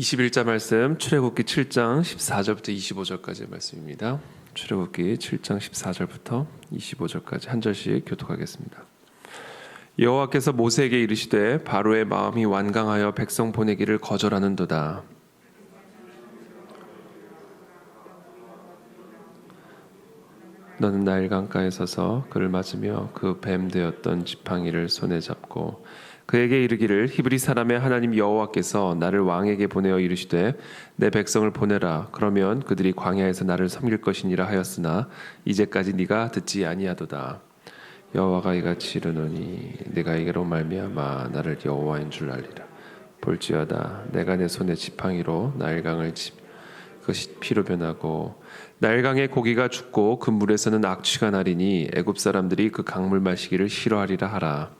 21자 말씀 출애굽기 7장 14절부터 25절까지의 말씀입니다. 출애굽기 7장 14절부터 25절까지 한 절씩 교독하겠습니다. 여호와께서 모세에게 이르시되 바로의 마음이 완강하여 백성 보내기를 거절하는도다. 너는 나일 강가에 서서 그를 맞으며 그 뱀 되었던 지팡이를 손에 잡고 그에게 이르기를 히브리 사람의 하나님 여호와께서 나를 왕에게 보내어 이르시되 내 백성을 보내라. 그러면 그들이 광야에서 나를 섬길 것이니라 하였으나 이제까지 네가 듣지 아니하도다. 여호와가 이같이 이르노니 내가 이게로 말미암아 나를 여호와인 줄 알리라. 볼지어다 내가 내 손에 지팡이로 나일강을 집 그것이 피로 변하고 나일강의 고기가 죽고 그 물에서는 악취가 나리니 애굽 사람들이 그 강물 마시기를 싫어하리라 하라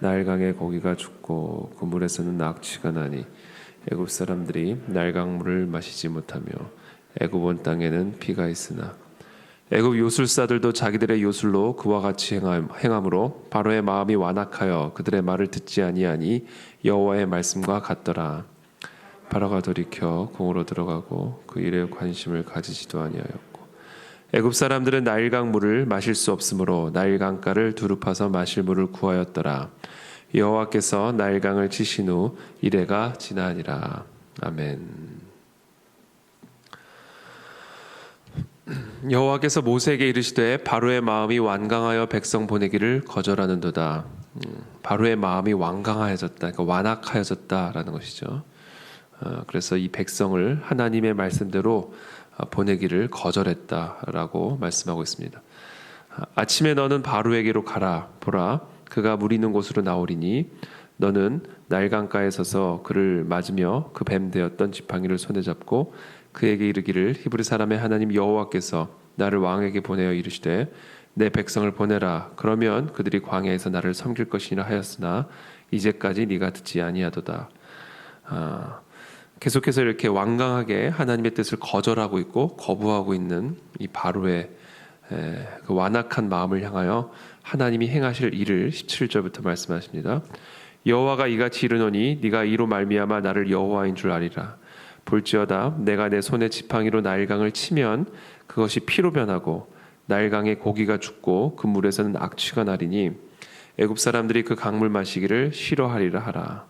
나일강의 고기가 죽고 그 물에서는 악취가 나니 애굽 사람들이 나일강 물을 마시지 못하며 애굽 온 땅에는 피가 있으나 애굽 요술사들도 자기들의 요술로 그와 같이 행함, 행함 으로 바로의 마음이 완악하여 그들의 말을 듣지 아니하니 여호와의 말씀과 같더라. 바로가 돌이켜 궁으로 들어가고 그 일에 관심을 가지지도 아니하였고 애굽 사람들은 나일강 물을 마실 수 없으므로 나일강가를 두릅파서 마실 물을 구하였더라. 여호와께서 나일강을 치신 후 이래가 지나니라. 아멘. 여호와께서 모세에게 이르시되 바로의 마음이 완강하여 백성 보내기를 거절하는도다. 음, 바로의 마음이 완강하여졌다 그러니까 완악하여졌다라는 것이죠. 어, 그래서 이 백성을 하나님의 말씀대로 어, 보내기를 거절했다라고 말씀하고 있습니다. 아, 아침에 너는 바로에게로 가라 보라 그가 물 있는 곳으로 나오리니 너는 날강가에 서서 그를 맞으며 그 뱀 되었던 지팡이를 손에 잡고 그에게 이르기를 히브리 사람의 하나님 여호와께서 나를 왕에게 보내어 이르시되 내 백성을 보내라 그러면 그들이 광야에서 나를 섬길 것이라 하였으나 이제까지 네가 듣지 아니하도다. 아, 계속해서 이렇게 완강하게 하나님의 뜻을 거절하고 있고 거부하고 있는 이 바로의 에, 그 완악한 마음을 향하여 하나님이 행하실 일을 17절부터 말씀하십니다. 여호와가 이같이 이르노니 네가 이로 말미암아 나를 여호와인 줄 아리라. 볼지어다 내가 내 손에 지팡이로 나일강을 치면 그것이 피로 변하고 나일강의 고기가 죽고 그 물에서는 악취가 나리니 애굽 사람들이 그 강물 마시기를 싫어하리라 하라.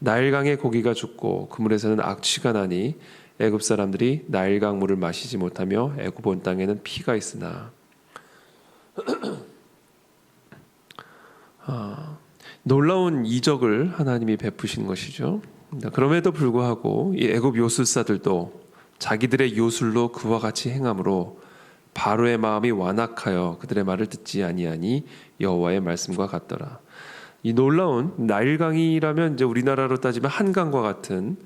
나일강의 고기가 죽고 그 물에서는 악취가 나니 애굽 사람들이 나일강 물을 마시지 못하며 애굽 온 땅에는 피가 있으나 아, 놀라운 이적을 하나님이 베푸신 것이죠. 그럼에도 불구하고 이 애굽 요술사들도 자기들의 요술로 그와 같이 행함으로 바로의 마음이 완악하여 그들의 말을 듣지 아니하니 여호와의 말씀과 같더라. 이 놀라운 나일강이라면 이제 우리나라로 따지면 한강과 같은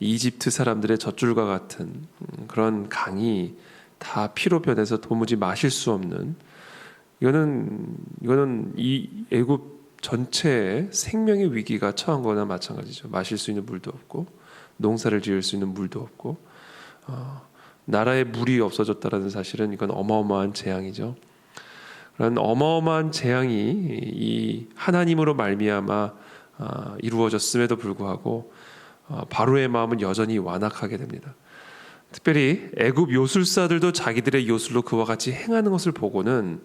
이집트 사람들의 젖줄과 같은 음, 그런 강이 다 피로 변해서 도무지 마실 수 없는 이거는 이거는 이 애굽 전체의 생명의 위기가 처한 거나 마찬가지죠. 마실 수 있는 물도 없고 농사를 지을 수 있는 물도 없고 어, 나라의 물이 없어졌다라는 사실은 이건 어마어마한 재앙이죠. 그런 어마어마한 재앙이 이 하나님으로 말미암아 어, 이루어졌음에도 불구하고 어, 바로의 마음은 여전히 완악하게 됩니다. 특별히 애굽 요술사들도 자기들의 요술로 그와 같이 행하는 것을 보고는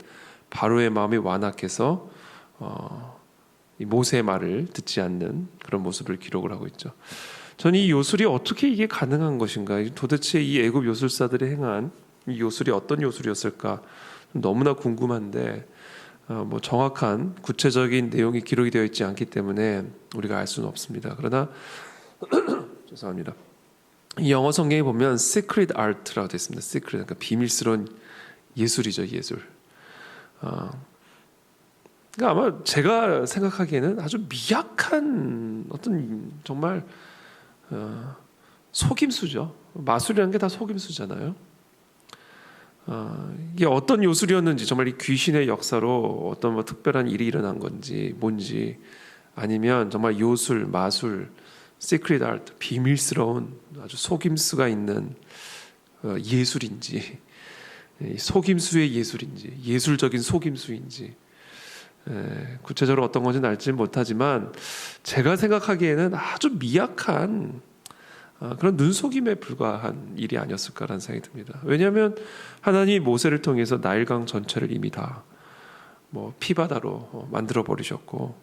바로의 마음이 완악해서 어, 이 모세의 말을 듣지 않는 그런 모습을 기록을 하고 있죠. 저는 이 요술이 어떻게 이게 가능한 것인가? 도대체 이 애굽 요술사들이 행한 이 요술이 어떤 요술이었을까? 너무나 궁금한데 어, 뭐 정확한 구체적인 내용이 기록이 되어 있지 않기 때문에 우리가 알 수는 없습니다. 그러나 죄송합니다. 이 영어 성경에 보면 secret art라고 되어 있습니다. secret 그러니까 비밀스러운 예술이죠, 예술. 어, 그러니까 아마 제가 생각하기에는 아주 미약한 어떤 정말 어, 속임수죠. 마술이라는 게 다 속임수잖아요. 어, 이게 어떤 요술이었는지 정말 이 귀신의 역사로 어떤 뭐 특별한 일이 일어난 건지 뭔지 아니면 정말 요술, 마술, 시크릿 아트, 비밀스러운 아주 속임수가 있는 어, 예술인지 이 속임수의 예술인지 예술적인 속임수인지 에, 구체적으로 어떤 건지는 알지 못하지만 제가 생각하기에는 아주 미약한 아, 그런 눈속임에 불과한 일이 아니었을까라는 생각이 듭니다. 왜냐하면 하나님이 모세를 통해서 나일강 전체를 이미 다 뭐 피바다로 어, 만들어 버리셨고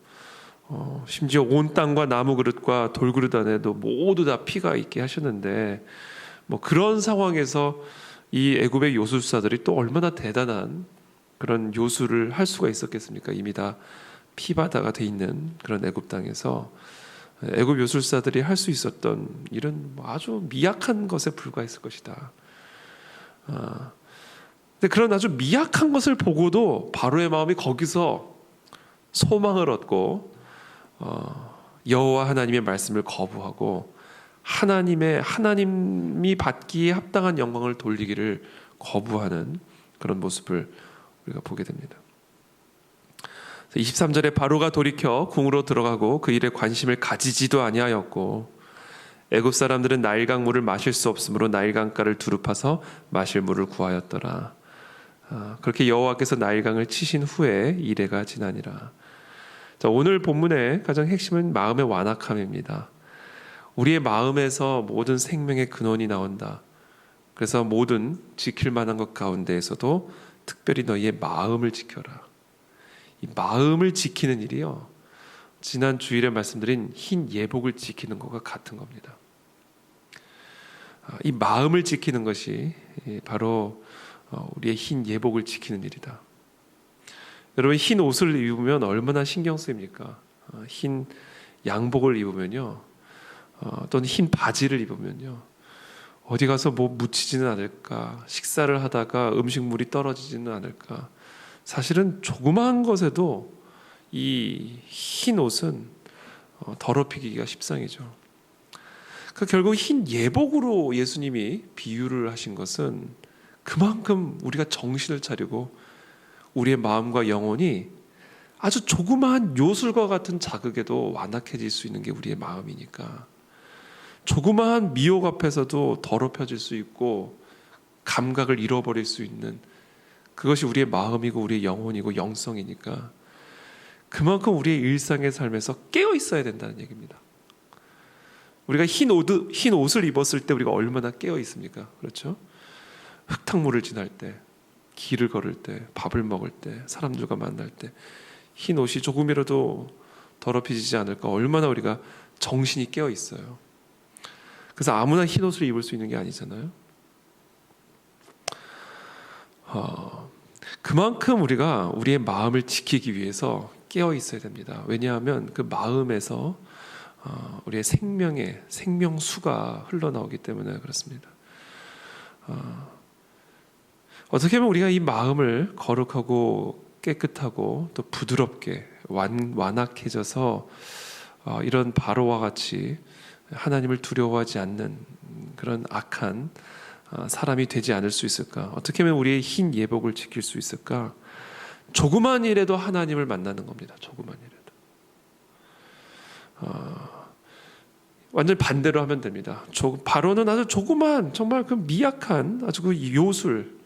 어, 심지어 온 땅과 나무 그릇과 돌 그릇 안에도 모두 다 피가 있게 하셨는데 뭐 그런 상황에서 이 애굽의 요술사들이 또 얼마나 대단한 그런 요술을 할 수가 있었겠습니까? 이미 다 피바다가 돼 있는 그런 애굽 땅에서 애굽 요술사들이 할 수 있었던 일은 뭐 아주 미약한 것에 불과했을 것이다. 아, 근데 그런 아주 미약한 것을 보고도 바로의 마음이 거기서 소망을 얻고 어, 여호와 하나님의 말씀을 거부하고 하나님의 하나님이 받기에 합당한 영광을 돌리기를 거부하는 그런 모습을 우리가 보게 됩니다. 23절에 바로가 돌이켜 궁으로 들어가고 그 일에 관심을 가지지도 아니하였고 애굽 사람들은 나일강 물을 마실 수 없으므로 나일강가를 두릅파서 마실 물을 구하였더라. 아, 그렇게 여호와께서 나일강을 치신 후에 이래가 지나니라. 자, 오늘 본문의 가장 핵심은 마음의 완악함입니다. 우리의 마음에서 모든 생명의 근원이 나온다. 그래서 모든 지킬 만한 것 가운데에서도 특별히 너희의 마음을 지켜라. 이 마음을 지키는 일이요. 지난 주일에 말씀드린 흰 예복을 지키는 것과 같은 겁니다. 아, 이 마음을 지키는 것이 바로 어, 우리의 흰 예복을 지키는 일이다. 여러분 흰 옷을 입으면 얼마나 신경 쓰입니까? 어, 흰 양복을 입으면요, 어, 또는 흰 바지를 입으면요, 어디 가서 뭐 묻히지는 않을까, 식사를 하다가 음식물이 떨어지지는 않을까. 사실은 조그마한 것에도 이 흰 옷은 더럽히기가 십상이죠. 그 결국 흰 예복으로 예수님이 비유를 하신 것은 그만큼 우리가 정신을 차리고 우리의 마음과 영혼이 아주 조그마한 요술과 같은 자극에도 완악해질 수 있는 게 우리의 마음이니까 조그마한 미혹 앞에서도 더럽혀질 수 있고 감각을 잃어버릴 수 있는 그것이 우리의 마음이고 우리의 영혼이고 영성이니까 그만큼 우리의 일상의 삶에서 깨어 있어야 된다는 얘기입니다. 우리가 흰 옷, 흰 옷을 입었을 때 우리가 얼마나 깨어 있습니까? 그렇죠? 흙탕물을 지날 때, 길을 걸을 때, 밥을 먹을 때, 사람들과 만날 때, 흰 옷이 조금이라도 더럽혀지지 않을까? 얼마나 우리가 정신이 깨어 있어요. 그래서 아무나 흰 옷을 입을 수 있는 게 아니잖아요. 어, 그만큼 우리가 우리의 마음을 지키기 위해서 깨어 있어야 됩니다. 왜냐하면 그 마음에서 어, 우리의 생명의 생명수가 흘러나오기 때문에 그렇습니다. 어, 어떻게 보면 우리가 이 마음을 거룩하고 깨끗하고 또 부드럽게 완, 완악해져서 어, 이런 바로와 같이 하나님을 두려워하지 않는 그런 악한 어, 사람이 되지 않을 수 있을까? 어떻게 하면 우리의 흰 예복을 지킬 수 있을까? 조그만 일에도 하나님을 만나는 겁니다. 조그만 일에도. 어, 완전 반대로 하면 됩니다. 조, 바로는 아주 조그만 정말 그 미약한 아주 그 요술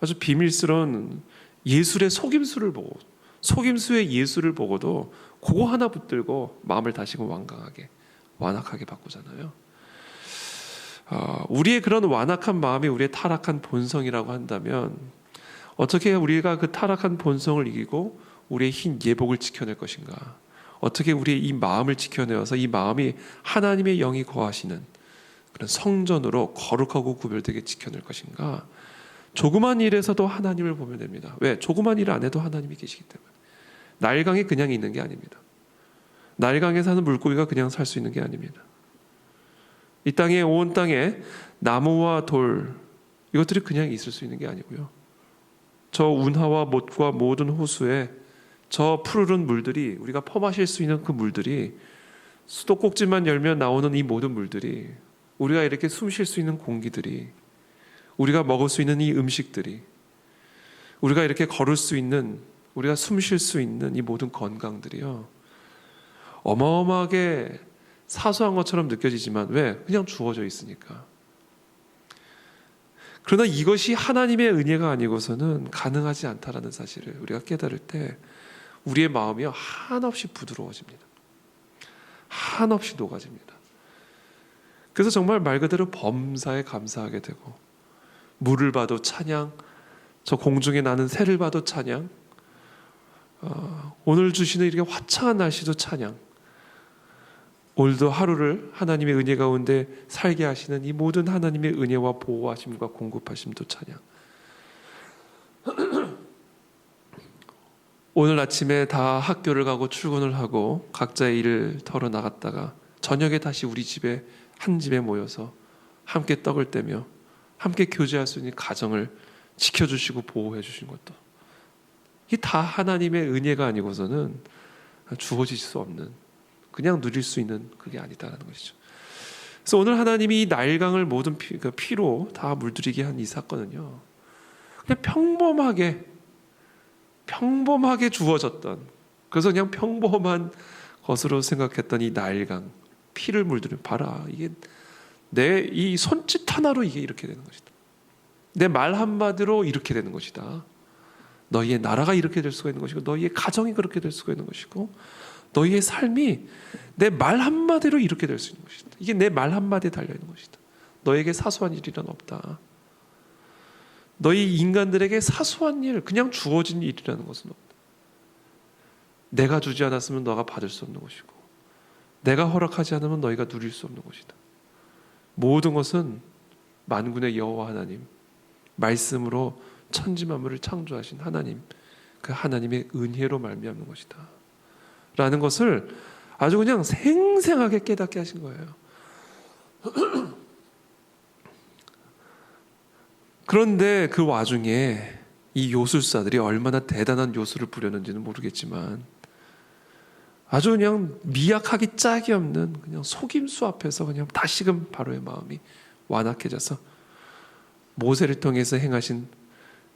아주 비밀스러운 예술의 속임수를 보고 속임수의 예술을 보고도 그거 하나 붙들고 마음을 다시금 완강하게 완악하게 바꾸잖아요. 어, 우리의 그런 완악한 마음이 우리의 타락한 본성이라고 한다면 어떻게 우리가 그 타락한 본성을 이기고 우리의 흰 예복을 지켜낼 것인가? 어떻게 우리의 이 마음을 지켜내어서 이 마음이 하나님의 영이 거하시는 그런 성전으로 거룩하고 구별되게 지켜낼 것인가? 조그만 일에서도 하나님을 보면 됩니다. 왜? 조그만 일 안에도 하나님이 계시기 때문에. 날강이 그냥 있는 게 아닙니다. 날강에 사는 물고기가 그냥 살 수 있는 게 아닙니다. 이 땅에 온 땅에 나무와 돌 이것들이 그냥 있을 수 있는 게 아니고요. 저 운하와 못과 모든 호수에 저 푸르른 물들이 우리가 퍼마실 수 있는 그 물들이 수도꼭지만 열면 나오는 이 모든 물들이 우리가 이렇게 숨 쉴 수 있는 공기들이 우리가 먹을 수 있는 이 음식들이 우리가 이렇게 걸을 수 있는 우리가 숨 쉴 수 있는 이 모든 건강들이요 어마어마하게 사소한 것처럼 느껴지지만 왜 그냥 주어져 있으니까 그러나 이것이 하나님의 은혜가 아니고서는 가능하지 않다라는 사실을 우리가 깨달을 때 우리의 마음이 한없이 부드러워집니다. 한없이 녹아집니다. 그래서 정말 말 그대로 범사에 감사하게 되고 물을 봐도 찬양, 저 공중에 나는 새를 봐도 찬양, 어, 오늘 주시는 이렇게 화창한 날씨도 찬양. 오늘도 하루를 하나님의 은혜 가운데 살게 하시는 이 모든 하나님의 은혜와 보호하심과 공급하심도 찬양. 오늘 아침에 다 학교를 가고 출근을 하고 각자의 일을 털어 나갔다가 저녁에 다시 우리 집에 한 집에 모여서 함께 떡을 떼며 함께 교제할 수 있는 가정을 지켜주시고 보호해 주신 것도 이게 다 하나님의 은혜가 아니고서는 주어질 수 없는 그냥 누릴 수 있는 그게 아니다라는 것이죠. 그래서 오늘 하나님이 이 나일강을 모든 피, 그 피로 다 물들이게 한 이 사건은요. 그냥 평범하게 평범하게 주어졌던 그래서 그냥 평범한 것으로 생각했던 이 나일강 피를 물들인 봐라 이게 내 이 손짓 하나로 이게 이렇게 되는 것이다. 내 말 한마디로 이렇게 되는 것이다. 너희의 나라가 이렇게 될 수가 있는 것이고 너희의 가정이 그렇게 될 수가 있는 것이고 너희의 삶이 내 말 한마디로 이렇게 될 수 있는 것이다. 이게 내 말 한마디에 달려 있는 것이다. 너에게 사소한 일이란 없다. 너희 인간들에게 사소한 일, 그냥 주어진 일이라는 것은 없다. 내가 주지 않았으면 너가 받을 수 없는 것이고, 내가 허락하지 않으면 너희가 누릴 수 없는 것이다. 모든 것은 만군의 여호와 하나님, 말씀으로 천지 만물을 창조하신 하나님, 그 하나님의 은혜로 말미암는 것이다. 라는 것을 아주 그냥 생생하게 깨닫게 하신 거예요. 그런데 그 와중에 이 요술사들이 얼마나 대단한 요술을 부렸는지는 모르겠지만 아주 그냥 미약하기 짝이 없는 그냥 속임수 앞에서 그냥 다시금 바로의 마음이 완악해져서 모세를 통해서 행하신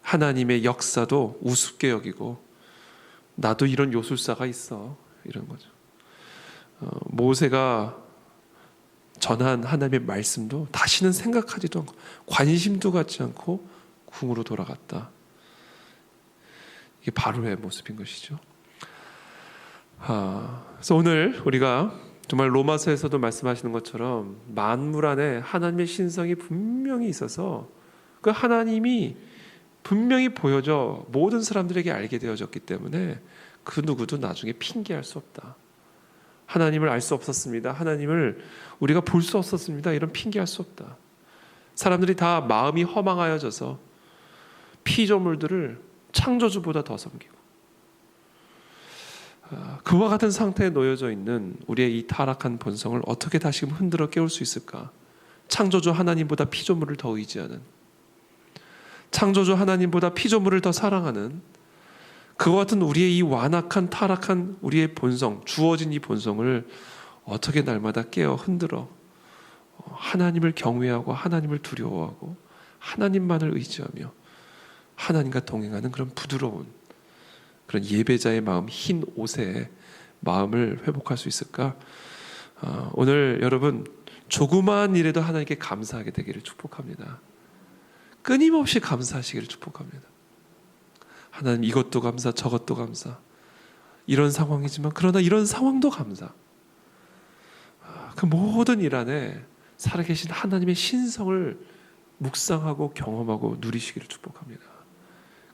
하나님의 역사도 우습게 여기고 나도 이런 요술사가 있어 이런 거죠. 어, 모세가 전한 하나님의 말씀도 다시는 생각하지도 않고 관심도 갖지 않고 궁으로 돌아갔다. 이게 바로의 모습인 것이죠. 아, 그래서 오늘 우리가 정말 로마서에서도 말씀하시는 것처럼 만물 안에 하나님의 신성이 분명히 있어서 그 하나님이 분명히 보여져 모든 사람들에게 알게 되어졌기 때문에 그 누구도 나중에 핑계할 수 없다. 하나님을 알 수 없었습니다. 하나님을 우리가 볼 수 없었습니다. 이런 핑계할 수 없다. 사람들이 다 마음이 허망하여져서 피조물들을 창조주보다 더 섬기고 아, 그와 같은 상태에 놓여져 있는 우리의 이 타락한 본성을 어떻게 다시금 흔들어 깨울 수 있을까? 창조주 하나님보다 피조물을 더 의지하는 창조주 하나님보다 피조물을 더 사랑하는 그와 같은 우리의 이 완악한 타락한 우리의 본성, 주어진 이 본성을 어떻게 날마다 깨어 흔들어 하나님을 경외하고 하나님을 두려워하고 하나님만을 의지하며 하나님과 동행하는 그런 부드러운 그런 예배자의 마음, 흰 옷의 마음을 회복할 수 있을까? 어, 오늘 여러분 조그마한 일에도 하나님께 감사하게 되기를 축복합니다. 끊임없이 감사하시기를 축복합니다. 하나님 이것도 감사, 저것도 감사. 이런 상황이지만 그러나 이런 상황도 감사. 아, 그 모든 일 안에 살아계신 하나님의 신성을 묵상하고 경험하고 누리시기를 축복합니다.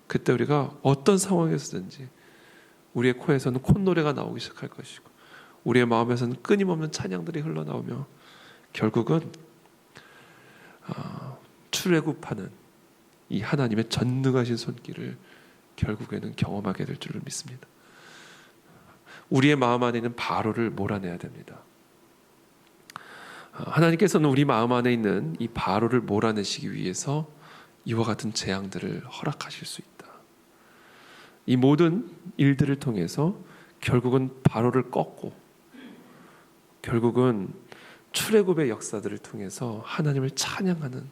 그때 우리가 어떤 상황에서든지 우리의 코에서는 콧노래가 나오기 시작할 것이고 우리의 마음에서는 끊임없는 찬양들이 흘러나오며 결국은 어, 출애굽하는 이 하나님의 전능하신 손길을 결국에는 경험하게 될 줄을 믿습니다. 우리의 마음 안에 있는 바로를 몰아내야 됩니다. 어, 하나님께서는 우리 마음 안에 있는 이 바로를 몰아내시기 위해서 이와 같은 재앙들을 허락하실 수 있다. 이 모든 일들을 통해서 결국은 바로를 꺾고 결국은 출애굽의 역사들을 통해서 하나님을 찬양하는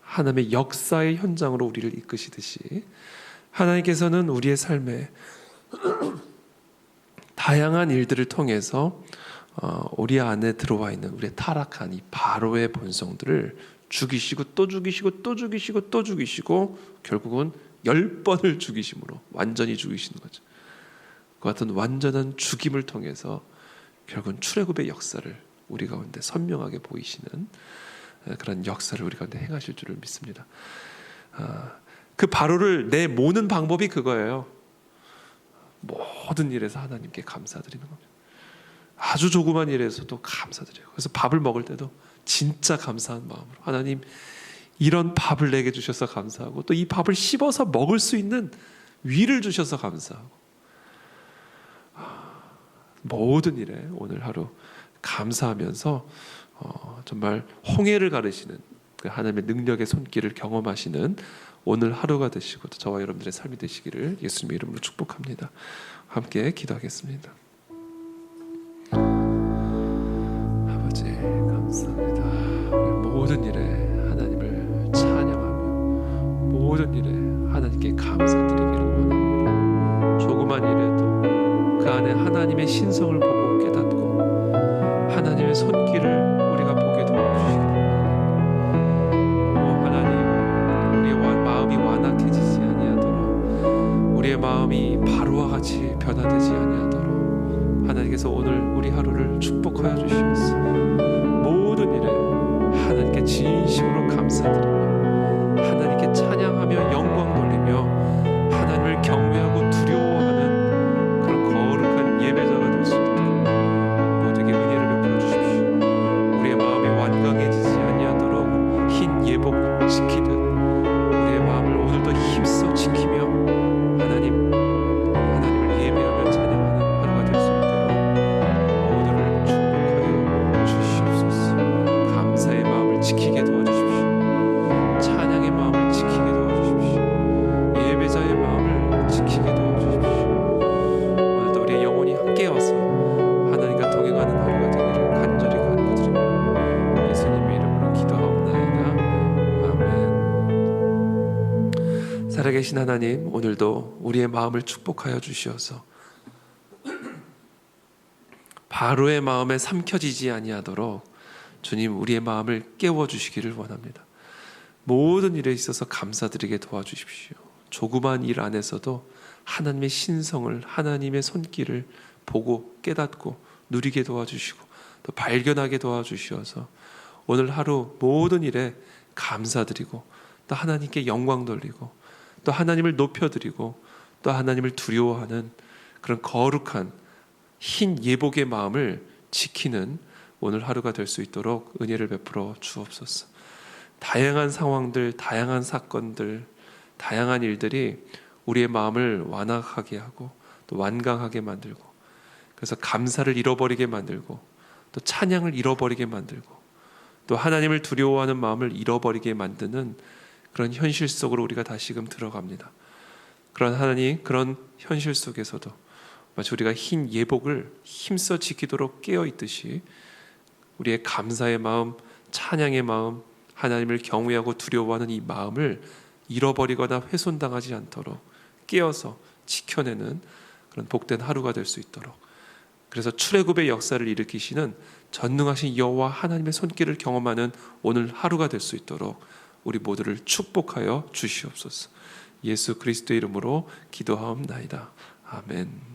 하나님의 역사의 현장으로 우리를 이끄시듯이 하나님께서는 우리의 삶에 다양한 일들을 통해서 어, 우리 안에 들어와 있는 우리의 타락한 이 바로의 본성들을 죽이시고 또 죽이시고 또 죽이시고 또 죽이시고 결국은 열 번을 죽이심으로 완전히 죽이시는 거죠. 그 같은 완전한 죽임을 통해서 결국은 출애굽의 역사를 우리 가운데 선명하게 보이시는 그런 역사를 우리 가운데 행하실 줄을 믿습니다. 아, 그 바로를 내 모는 방법이 그거예요. 모든 일에서 하나님께 감사드리는 겁니다. 아주 조그만 일에서도 감사드려요. 그래서 밥을 먹을 때도 진짜 감사한 마음으로 하나님 이런 밥을 내게 주셔서 감사하고 또 이 밥을 씹어서 먹을 수 있는 위를 주셔서 감사하고 아, 모든 일에 오늘 하루 감사하면서 어, 정말 홍해를 가르시는 그 하나님의 능력의 손길을 경험하시는 오늘 하루가 되시고 또 저와 여러분들의 삶이 되시기를 예수님의 이름으로 축복합니다. 함께 기도하겠습니다. 아버지 감사합니다. 모든 일에 하나님을 찬양하며 모든 일에 하나님께 감사드리기를 원합니다. 조그만 일에도 그 안에 하나님의 신성을 보고 깨닫고 하나님의 손길을 우리의 마음이 바로와 같이 변화되지 아니하도록 하나님께서 오늘 우리 하루를 축복하여 주시옵소서. 모든 일에 하나님께 진심으로 살아계신 하나님, 오늘도 우리의 마음을 축복하여 주시어서 바로의 마음에 삼켜지지 아니하도록 주님 우리의 마음을 깨워 주시기를 원합니다. 모든 일에 있어서 감사드리게 도와주십시오. 조그만 일 안에서도 하나님의 신성을 하나님의 손길을 보고 깨닫고 누리게 도와주시고 또 발견하게 도와주시어서 오늘 하루 모든 일에 감사드리고 또 하나님께 영광 돌리고 또 하나님을 높여드리고 또 하나님을 두려워하는 그런 거룩한 흰 예복의 마음을 지키는 오늘 하루가 될 수 있도록 은혜를 베풀어 주옵소서. 다양한 상황들, 다양한 사건들, 다양한 일들이 우리의 마음을 완악하게 하고 또 완강하게 만들고 그래서 감사를 잃어버리게 만들고 또 찬양을 잃어버리게 만들고 또 하나님을 두려워하는 마음을 잃어버리게 만드는 그런 현실 속으로 우리가 다시금 들어갑니다. 그런 하나님 그런 현실 속에서도 마치 우리가 흰 예복을 힘써 지키도록 깨어 있듯이 우리의 감사의 마음, 찬양의 마음, 하나님을 경외하고 두려워하는 이 마음을 잃어버리거나 훼손당하지 않도록 깨어서 지켜내는 그런 복된 하루가 될 수 있도록 그래서 출애굽의 역사를 일으키시는 전능하신 여호와 하나님의 손길을 경험하는 오늘 하루가 될 수 있도록 우리 모두를 축복하여 주시옵소서. 예수 그리스도의 이름으로 기도하옵나이다. 아멘.